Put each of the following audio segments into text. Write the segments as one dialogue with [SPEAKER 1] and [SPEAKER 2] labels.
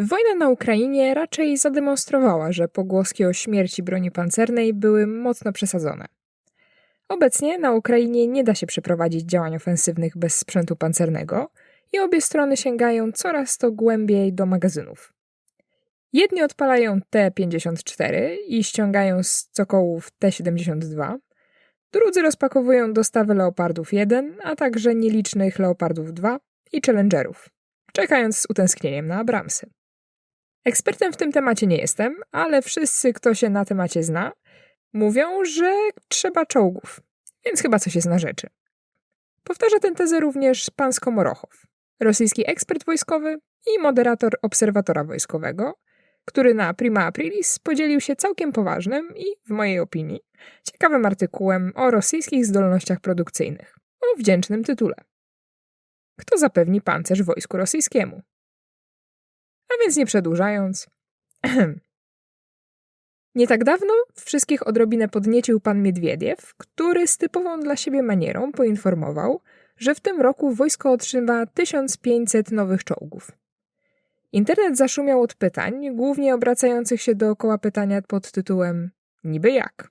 [SPEAKER 1] Wojna na Ukrainie raczej zademonstrowała, że pogłoski o śmierci broni pancernej były mocno przesadzone. Obecnie na Ukrainie nie da się przeprowadzić działań ofensywnych bez sprzętu pancernego i obie strony sięgają coraz to głębiej do magazynów. Jedni odpalają T-54 i ściągają z cokołów T-72, drudzy rozpakowują dostawy Leopardów 1, a także nielicznych Leopardów 2 i Challengerów, czekając z utęsknieniem na Abramsy. Ekspertem w tym temacie nie jestem, ale wszyscy, kto się na temacie zna, mówią, że trzeba czołgów, więc chyba coś jest na rzeczy. Powtarza tę tezę również pan Skomorochow, rosyjski ekspert wojskowy i moderator Obserwatora Wojskowego, który na Prima Aprilis podzielił się całkiem poważnym i, w mojej opinii, ciekawym artykułem o rosyjskich zdolnościach produkcyjnych, o wdzięcznym tytule. Kto zapewni pancerz wojsku rosyjskiemu? A więc nie przedłużając. nie tak dawno wszystkich odrobinę podniecił pan Miedwiediew, który z typową dla siebie manierą poinformował, że w tym roku wojsko otrzyma 1500 nowych czołgów. Internet zaszumiał od pytań, głównie obracających się dookoła pytania pod tytułem Niby jak?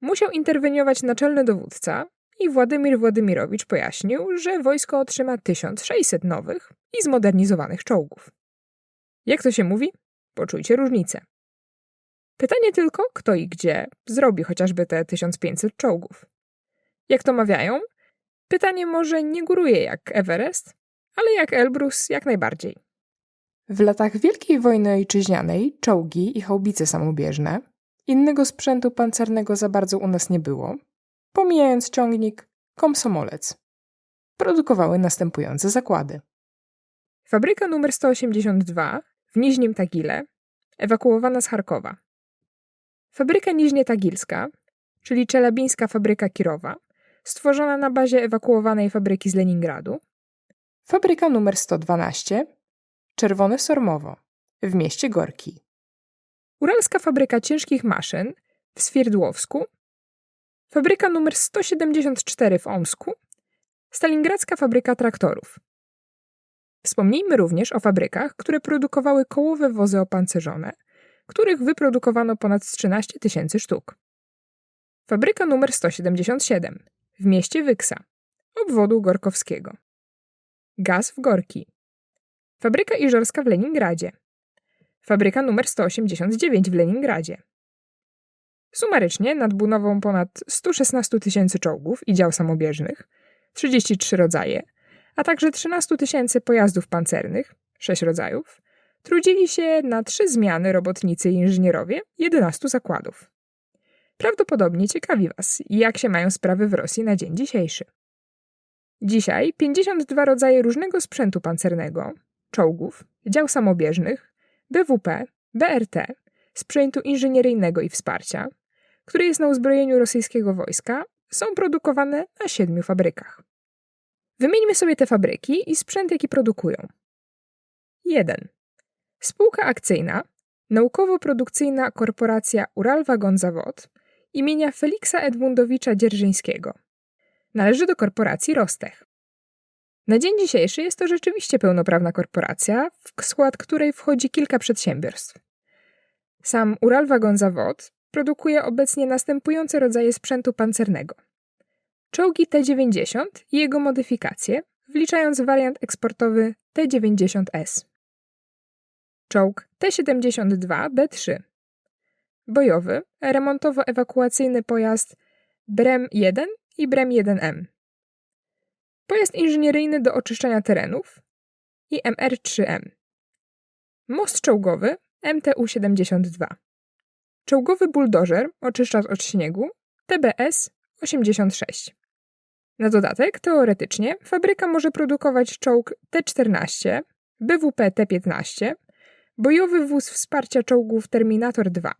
[SPEAKER 1] Musiał interweniować naczelny dowódca i Władimir Władimirowicz pojaśnił, że wojsko otrzyma 1600 nowych i zmodernizowanych czołgów. Jak to się mówi? Poczujcie różnicę. Pytanie tylko, kto i gdzie zrobi chociażby te 1500 czołgów. Jak to mawiają, pytanie może nie góruje jak Everest, ale jak Elbrus jak najbardziej. W latach Wielkiej Wojny Ojczyźnianej czołgi i haubice samobieżne, innego sprzętu pancernego za bardzo u nas nie było, pomijając ciągnik, komsomolec. Produkowały następujące zakłady. Fabryka numer 182 w Niźnim Tagile, ewakuowana z Charkowa. Fabryka Niżnie-Tagilska, czyli czelabińska fabryka Kirowa, stworzona na bazie ewakuowanej fabryki z Leningradu. Fabryka numer 112, Czerwone Sormowo, w mieście Gorki. Uralska fabryka ciężkich maszyn w Swierdłowsku. Fabryka numer 174 w Omsku. Stalingradzka fabryka traktorów. Wspomnijmy również o fabrykach, które produkowały kołowe wozy opancerzone, których wyprodukowano ponad 13 tysięcy sztuk. Fabryka numer 177 w mieście Wyksa, obwodu gorkowskiego. Gaz w Gorki. Fabryka Iżorska w Leningradzie. Fabryka numer 189 w Leningradzie. Sumarycznie nad ponad 116 tysięcy czołgów i dział samobieżnych, 33 rodzaje, a także 13 tysięcy pojazdów pancernych, 6 rodzajów, trudzili się na trzy zmiany robotnicy i inżynierowie 11 zakładów. Prawdopodobnie ciekawi Was, jak się mają sprawy w Rosji na dzień dzisiejszy. Dzisiaj 52 rodzaje różnego sprzętu pancernego, czołgów, dział samobieżnych, BWP, BRT, sprzętu inżynieryjnego i wsparcia, który jest na uzbrojeniu rosyjskiego wojska, są produkowane na siedmiu fabrykach. Wymieńmy sobie te fabryki i sprzęt, jaki produkują. 1. Spółka akcyjna, naukowo-produkcyjna korporacja Uralwagon-Zawod imienia Feliksa Edmundowicza Dzierżyńskiego. Należy do korporacji Rostech. Na dzień dzisiejszy jest to rzeczywiście pełnoprawna korporacja, w skład której wchodzi kilka przedsiębiorstw. Sam Uralwagon-Zawod produkuje obecnie następujące rodzaje sprzętu pancernego. Czołgi T-90 i jego modyfikacje, wliczając wariant eksportowy T-90S. Czołg T-72B3. Bojowy, remontowo-ewakuacyjny pojazd BREM-1 i BREM-1M. Pojazd inżynieryjny do oczyszczania terenów i MR-3M. Most czołgowy MTU-72. Czołgowy buldożer, oczyszczacz od śniegu TBS-86. Na dodatek, teoretycznie, fabryka może produkować czołg T-14, BWP T-15, bojowy wóz wsparcia czołgów Terminator 2.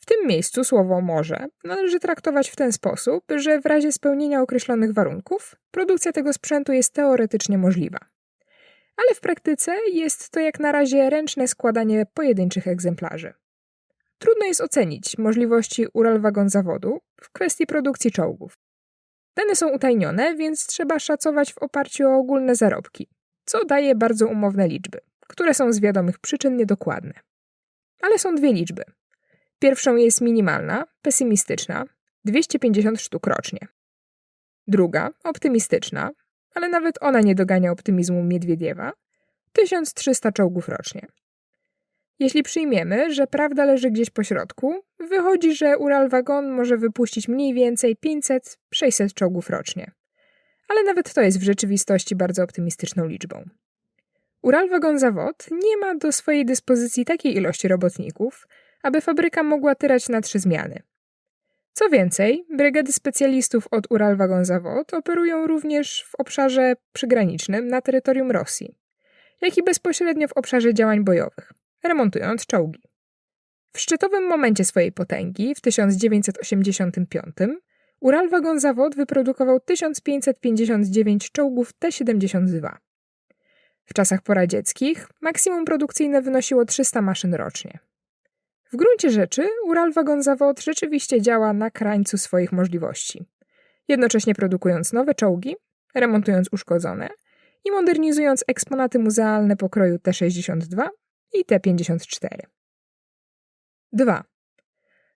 [SPEAKER 1] W tym miejscu słowo może należy traktować w ten sposób, że w razie spełnienia określonych warunków produkcja tego sprzętu jest teoretycznie możliwa. Ale w praktyce jest to jak na razie ręczne składanie pojedynczych egzemplarzy. Trudno jest ocenić możliwości Uralwagon zawodu w kwestii produkcji czołgów. Dane są utajnione, więc trzeba szacować w oparciu o ogólne zarobki, co daje bardzo umowne liczby. które są z wiadomych przyczyn niedokładne. Ale są dwie liczby. Pierwszą jest minimalna, pesymistyczna 250 sztuk rocznie. Druga, optymistyczna, ale nawet ona nie dogania optymizmu Miedwiediewa 1300 czołgów rocznie. Jeśli przyjmiemy, że prawda leży gdzieś po środku, wychodzi, że Uralwagon może wypuścić mniej więcej 500-600 czołgów rocznie. Ale nawet to jest w rzeczywistości bardzo optymistyczną liczbą. Uralwagon Zawod nie ma do swojej dyspozycji takiej ilości robotników, aby fabryka mogła tyrać na trzy zmiany. Co więcej, brygady specjalistów od Uralwagon Zawod operują również w obszarze przygranicznym na terytorium Rosji, jak i bezpośrednio w obszarze działań bojowych remontując czołgi. W szczytowym momencie swojej potęgi w 1985 Uralwagon Zawod wyprodukował 1559 czołgów T-72. W czasach poradzieckich maksimum produkcyjne wynosiło 300 maszyn rocznie. W gruncie rzeczy Uralwagon Zawod rzeczywiście działa na krańcu swoich możliwości, jednocześnie produkując nowe czołgi, remontując uszkodzone i modernizując eksponaty muzealne pokroju T-62 i T54. 2.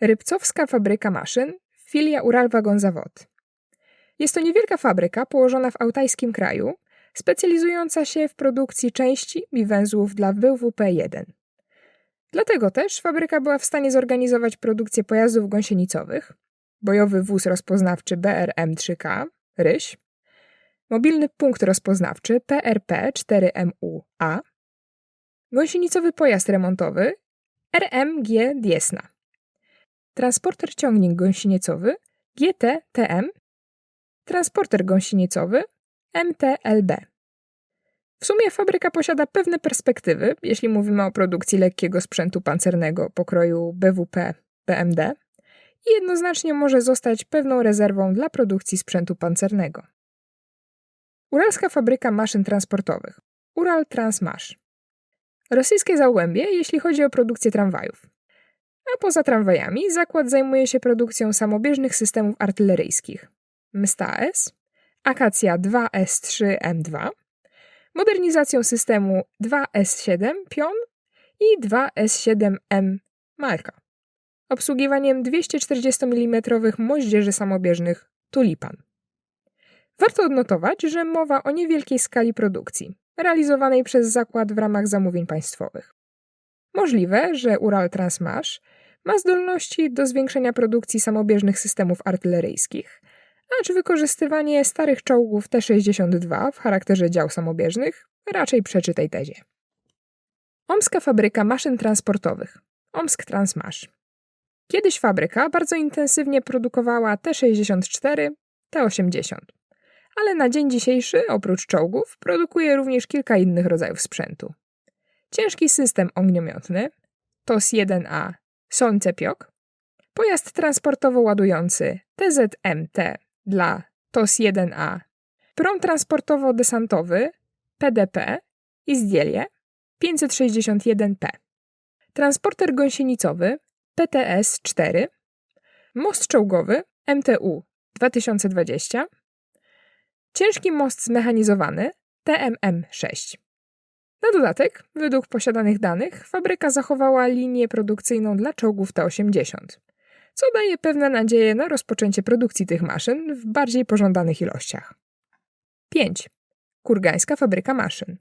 [SPEAKER 1] Rybcowska fabryka maszyn, filia Uralwagon Zawod. Jest to niewielka fabryka położona w altajskim kraju, specjalizująca się w produkcji części i węzłów dla BWP-1. Dlatego też fabryka była w stanie zorganizować produkcję pojazdów gąsienicowych, bojowy wóz rozpoznawczy BRM-3K, Ryś, mobilny punkt rozpoznawczy PRP-4MU-A, Gąsienicowy pojazd remontowy RMG Diesna. Transporter ciągnik gąsienicowy GT-TM. Transporter gąsienicowy MTLB. W sumie fabryka posiada pewne perspektywy, jeśli mówimy o produkcji lekkiego sprzętu pancernego pokroju BWP BMD i jednoznacznie może zostać pewną rezerwą dla produkcji sprzętu pancernego. Uralska fabryka maszyn transportowych Ural Transmash rosyjskie załębie, jeśli chodzi o produkcję tramwajów. A poza tramwajami zakład zajmuje się produkcją samobieżnych systemów artyleryjskich MSTAS, Akacja 2S3M2, modernizacją systemu 2S7 Pion i 2S7M Malka, obsługiwaniem 240 mm moździerzy samobieżnych Tulipan. Warto odnotować, że mowa o niewielkiej skali produkcji, realizowanej przez zakład w ramach zamówień państwowych. Możliwe, że Ural Transmash ma zdolności do zwiększenia produkcji samobieżnych systemów artyleryjskich, acz wykorzystywanie starych czołgów T-62 w charakterze dział samobieżnych raczej przeczy tej tezie. Omska fabryka maszyn transportowych Omsk Transmash. Kiedyś fabryka bardzo intensywnie produkowała T-64, T-80 ale na dzień dzisiejszy, oprócz czołgów, produkuje również kilka innych rodzajów sprzętu. Ciężki system ogniomiotny, TOS-1A Soncepiok, pojazd transportowo-ładujący TZMT dla TOS-1A, prom transportowo-desantowy PDP i Zdielie 561P, transporter gąsienicowy PTS-4, most czołgowy MTU 2020, Ciężki most zmechanizowany TMM-6. Na dodatek, według posiadanych danych, fabryka zachowała linię produkcyjną dla czołgów T-80, co daje pewne nadzieje na rozpoczęcie produkcji tych maszyn w bardziej pożądanych ilościach. 5. Kurgańska fabryka maszyn.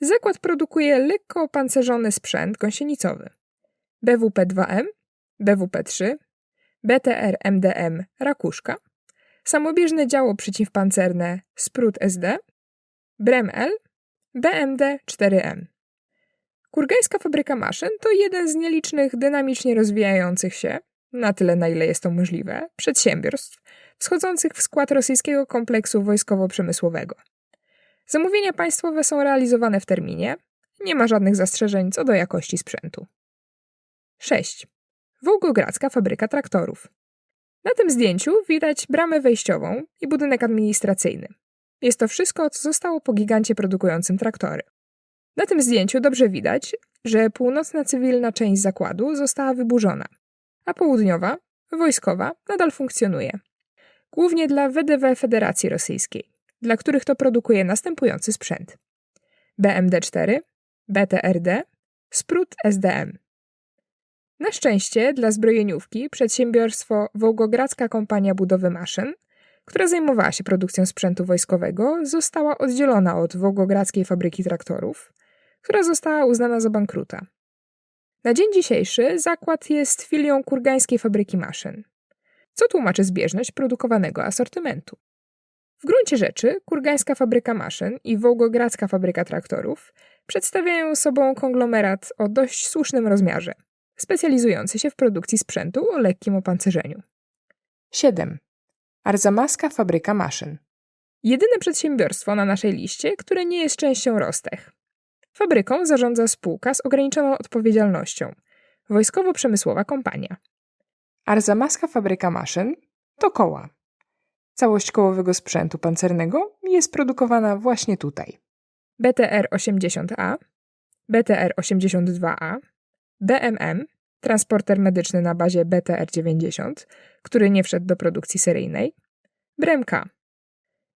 [SPEAKER 1] Zakład produkuje lekko opancerzony sprzęt gąsienicowy. BWP-2M, BWP-3, BTR-MDM Rakuszka – samobieżne działo przeciwpancerne Sprut SD, Breml, BMD 4M. Kurgańska fabryka maszyn to jeden z nielicznych dynamicznie rozwijających się, na tyle na ile jest to możliwe, przedsiębiorstw wschodzących w skład rosyjskiego kompleksu wojskowo-przemysłowego. Zamówienia państwowe są realizowane w terminie, nie ma żadnych zastrzeżeń co do jakości sprzętu. 6. Wołgogradzka fabryka traktorów. Na tym zdjęciu widać bramę wejściową i budynek administracyjny. Jest to wszystko, co zostało po gigancie produkującym traktory. Na tym zdjęciu dobrze widać, że północna cywilna część zakładu została wyburzona, a południowa, wojskowa, nadal funkcjonuje. Głównie dla WDW Federacji Rosyjskiej, dla których to produkuje następujący sprzęt: BMD-4, BTRD, Sprut SDM. Na szczęście dla zbrojeniówki przedsiębiorstwo Wołgogradzka Kompania Budowy Maszyn, która zajmowała się produkcją sprzętu wojskowego, została oddzielona od Wołgogradzkiej Fabryki Traktorów, która została uznana za bankruta. Na dzień dzisiejszy zakład jest filią Kurgańskiej Fabryki Maszyn, co tłumaczy zbieżność produkowanego asortymentu. W gruncie rzeczy Kurgańska Fabryka Maszyn i Wołgogradzka Fabryka Traktorów przedstawiają sobą konglomerat o dość słusznym rozmiarze, specjalizujący się w produkcji sprzętu o lekkim opancerzeniu. 7. Arzamaska Fabryka Maszyn. Jedyne przedsiębiorstwo na naszej liście, które nie jest częścią Rostech. Fabryką zarządza spółka z ograniczoną odpowiedzialnością Wojskowo-Przemysłowa Kompania. Arzamaska Fabryka Maszyn to koła. Całość kołowego sprzętu pancernego jest produkowana właśnie tutaj. BTR-80A, BTR-82A, BMM, transporter medyczny na bazie BTR-90, który nie wszedł do produkcji seryjnej, Bremka.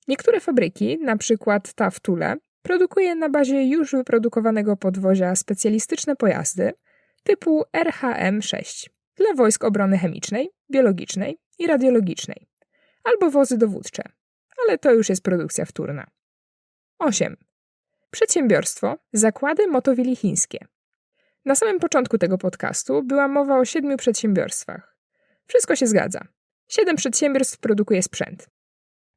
[SPEAKER 1] Niektóre fabryki, przykład ta w Tule, produkuje na bazie już wyprodukowanego podwozia specjalistyczne pojazdy typu RHM-6 dla wojsk obrony chemicznej, biologicznej i radiologicznej, albo wozy dowódcze, ale to już jest produkcja wtórna. 8. Przedsiębiorstwo Zakłady Motowili Chińskie. Na samym początku tego podcastu była mowa o siedmiu przedsiębiorstwach. Wszystko się zgadza. Siedem przedsiębiorstw produkuje sprzęt.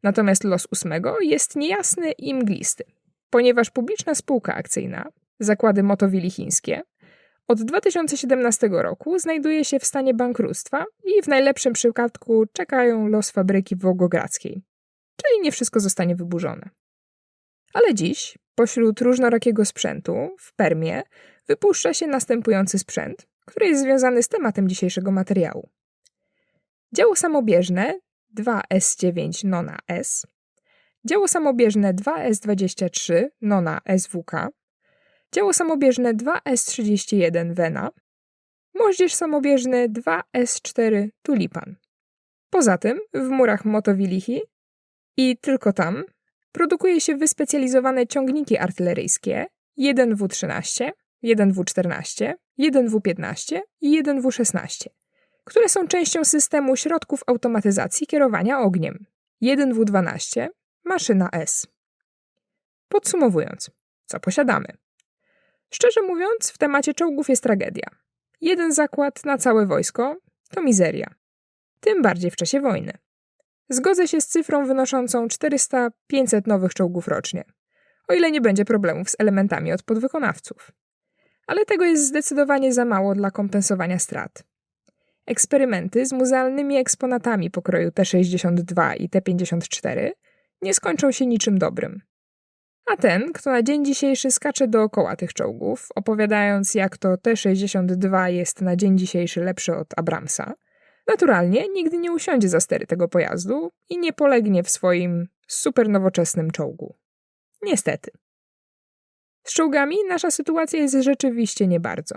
[SPEAKER 1] Natomiast los ósmego jest niejasny i mglisty, ponieważ publiczna spółka akcyjna, zakłady Motowili Chińskie, od 2017 roku znajduje się w stanie bankructwa i w najlepszym przypadku czekają los fabryki wołgogradzkiej, czyli nie wszystko zostanie wyburzone. Ale dziś, pośród różnorakiego sprzętu, w Permie, wypuszcza się następujący sprzęt, który jest związany z tematem dzisiejszego materiału. Działo samobieżne 2S9 Nona S, działo samobieżne 2S23 Nona SWK, działo samobieżne 2S31 Vena, moździerz samobieżny 2S4 Tulipan. Poza tym w murach Motowilichi i tylko tam produkuje się wyspecjalizowane ciągniki artyleryjskie 1W13, 1W14, 1W15 i 1W16, które są częścią systemu środków automatyzacji kierowania ogniem 1W12, maszyna S. Podsumowując, co posiadamy? Szczerze mówiąc, w temacie czołgów jest tragedia. Jeden zakład na całe wojsko to mizeria. Tym bardziej w czasie wojny. Zgodzę się z cyfrą wynoszącą 400-500 nowych czołgów rocznie, o ile nie będzie problemów z elementami od podwykonawców. Ale tego jest zdecydowanie za mało dla kompensowania strat. Eksperymenty z muzealnymi eksponatami pokroju T-62 i T-54 nie skończą się niczym dobrym. A ten, kto na dzień dzisiejszy skacze dookoła tych czołgów, opowiadając jak to T-62 jest na dzień dzisiejszy lepszy od Abramsa, naturalnie nigdy nie usiądzie za stery tego pojazdu i nie polegnie w swoim super nowoczesnym czołgu. Niestety. Z czołgami nasza sytuacja jest rzeczywiście nie bardzo.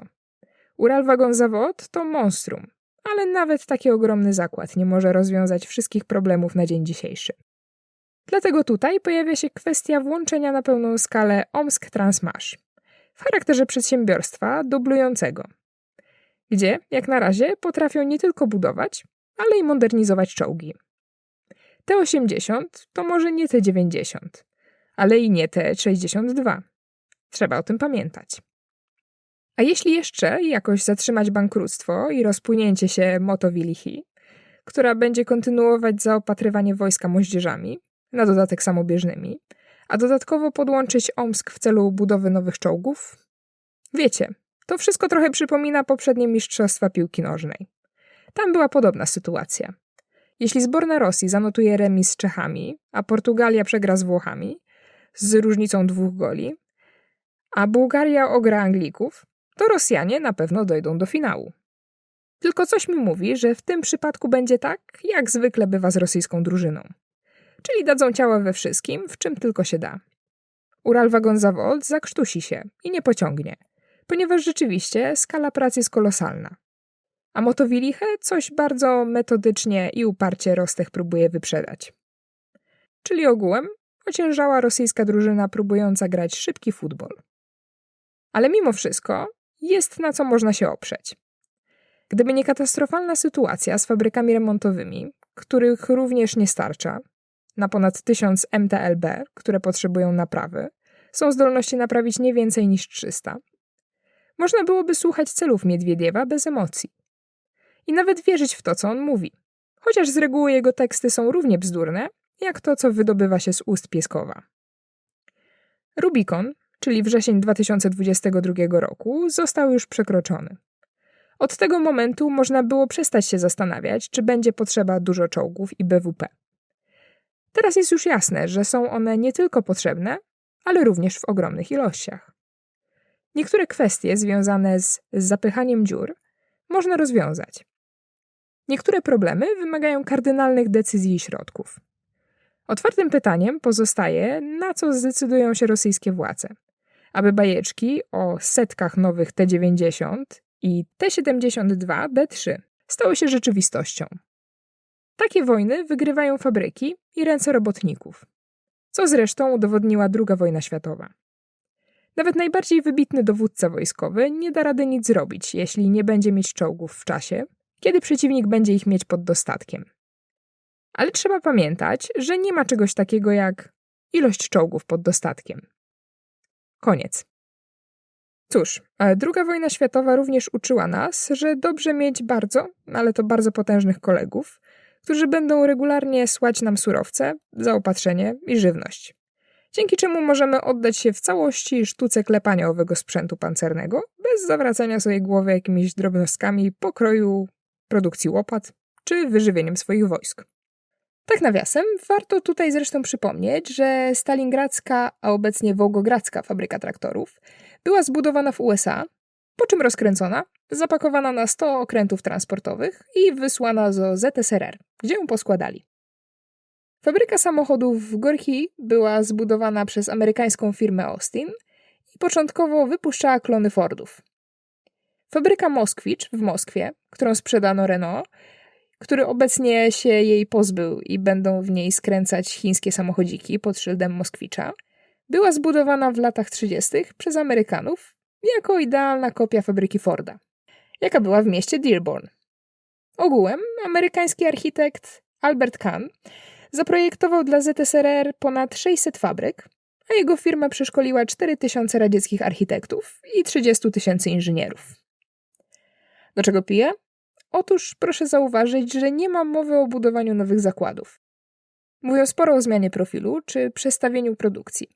[SPEAKER 1] Uralwagon Zawod to monstrum, ale nawet taki ogromny zakład nie może rozwiązać wszystkich problemów na dzień dzisiejszy. Dlatego tutaj pojawia się kwestia włączenia na pełną skalę Omsk Transmash w charakterze przedsiębiorstwa dublującego, gdzie, jak na razie, potrafią nie tylko budować, ale i modernizować czołgi. T-80 to może nie T-90, ale i nie T-62. Trzeba o tym pamiętać. A jeśli jeszcze jakoś zatrzymać bankructwo i rozpłynięcie się Motowilichi, która będzie kontynuować zaopatrywanie wojska moździerzami, na dodatek samobieżnymi, a dodatkowo podłączyć Omsk w celu budowy nowych czołgów? Wiecie, to wszystko trochę przypomina poprzednie mistrzostwa piłki nożnej. Tam była podobna sytuacja. Jeśli zborna Rosji zanotuje remis z Czechami, a Portugalia przegra z Włochami, z różnicą dwóch goli, a Bułgaria ogra Anglików, to Rosjanie na pewno dojdą do finału. Tylko coś mi mówi, że w tym przypadku będzie tak, jak zwykle bywa z rosyjską drużyną czyli dadzą ciała we wszystkim, w czym tylko się da. Uralwagon Zawod zakrztusi się i nie pociągnie, ponieważ rzeczywiście skala pracy jest kolosalna. A Motowilichę coś bardzo metodycznie i uparcie Rostech próbuje wyprzedać. Czyli ogółem ociężała rosyjska drużyna próbująca grać szybki futbol. Ale mimo wszystko jest na co można się oprzeć. Gdyby nie katastrofalna sytuacja z fabrykami remontowymi, których również nie starcza, na ponad 1000 MTLB, które potrzebują naprawy, są zdolności naprawić nie więcej niż 300. Można byłoby słuchać celów Miedwiediewa bez emocji. I nawet wierzyć w to, co on mówi. Chociaż z reguły jego teksty są równie bzdurne, jak to, co wydobywa się z ust Pieskowa. Rubikon, czyli wrzesień 2022 roku, został już przekroczony. Od tego momentu można było przestać się zastanawiać, czy będzie potrzeba dużo czołgów i BWP. Teraz jest już jasne, że są one nie tylko potrzebne, ale również w ogromnych ilościach. Niektóre kwestie związane z zapychaniem dziur można rozwiązać. Niektóre problemy wymagają kardynalnych decyzji i środków. Otwartym pytaniem pozostaje, na co zdecydują się rosyjskie władze. Aby bajeczki o setkach nowych T-90 i T-72B3 stały się rzeczywistością. Takie wojny wygrywają fabryki i ręce robotników, co zresztą udowodniła II wojna światowa. Nawet najbardziej wybitny dowódca wojskowy nie da rady nic zrobić, jeśli nie będzie mieć czołgów w czasie, kiedy przeciwnik będzie ich mieć pod dostatkiem. Ale trzeba pamiętać, że nie ma czegoś takiego jak ilość czołgów pod dostatkiem. Koniec. Cóż, II wojna światowa również uczyła nas, że dobrze mieć bardzo, ale to bardzo potężnych kolegów, którzy będą regularnie słać nam surowce, zaopatrzenie i żywność. Dzięki czemu możemy oddać się w całości sztuce klepania owego sprzętu pancernego, bez zawracania sobie głowy jakimiś drobnostkami pokroju produkcji łopat czy wyżywieniem swoich wojsk. Tak nawiasem, warto tutaj zresztą przypomnieć, że stalingradzka, a obecnie wołgogradzka fabryka traktorów była zbudowana w USA, po czym rozkręcona, zapakowana na 100 okrętów transportowych i wysłana do ZSRR, gdzie ją poskładali. Fabryka samochodów w Gorki była zbudowana przez amerykańską firmę Austin i początkowo wypuszczała klony Fordów. Fabryka Moskwicz w Moskwie, którą sprzedano Renault, który obecnie się jej pozbył i będą w niej skręcać chińskie samochodziki pod szyldem Moskwicza, była zbudowana w latach 30. przez Amerykanów jako idealna kopia fabryki Forda, jaka była w mieście Dearborn. Ogółem amerykański architekt Albert Kahn zaprojektował dla ZSRR ponad 600 fabryk, a jego firma przeszkoliła 4000 radzieckich architektów i 30 tysięcy inżynierów. Do czego piję? Otóż proszę zauważyć, że nie ma mowy o budowaniu nowych zakładów. Mówią sporo o zmianie profilu czy przestawieniu produkcji.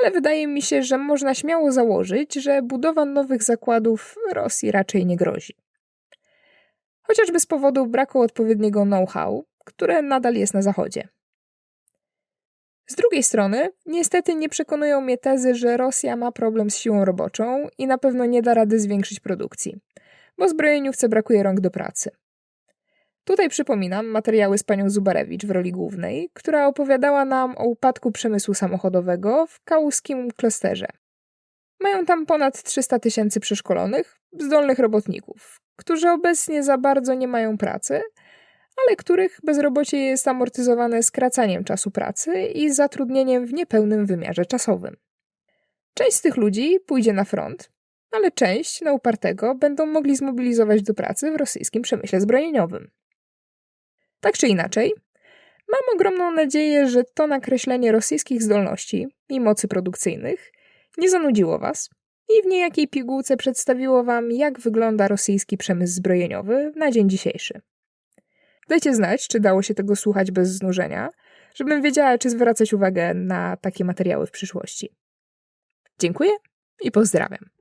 [SPEAKER 1] Ale wydaje mi się, że można śmiało założyć, że budowa nowych zakładów Rosji raczej nie grozi. Chociażby z powodu braku odpowiedniego know-how, które nadal jest na Zachodzie. Z drugiej strony, niestety nie przekonują mnie tezy, że Rosja ma problem z siłą roboczą i na pewno nie da rady zwiększyć produkcji bo zbrojeniówce brakuje rąk do pracy. Tutaj przypominam materiały z panią Zubarewicz w roli głównej, która opowiadała nam o upadku przemysłu samochodowego w kałuskim klosterze. Mają tam ponad 300 tysięcy przeszkolonych, zdolnych robotników, którzy obecnie za bardzo nie mają pracy, ale których bezrobocie jest amortyzowane skracaniem czasu pracy i zatrudnieniem w niepełnym wymiarze czasowym. Część z tych ludzi pójdzie na front, ale część na upartego będą mogli zmobilizować do pracy w rosyjskim przemyśle zbrojeniowym. Tak czy inaczej, mam ogromną nadzieję, że to nakreślenie rosyjskich zdolności i mocy produkcyjnych nie zanudziło Was i w niejakiej pigułce przedstawiło Wam, jak wygląda rosyjski przemysł zbrojeniowy na dzień dzisiejszy. Dajcie znać, czy dało się tego słuchać bez znużenia, żebym wiedziała, czy zwracać uwagę na takie materiały w przyszłości. Dziękuję i pozdrawiam.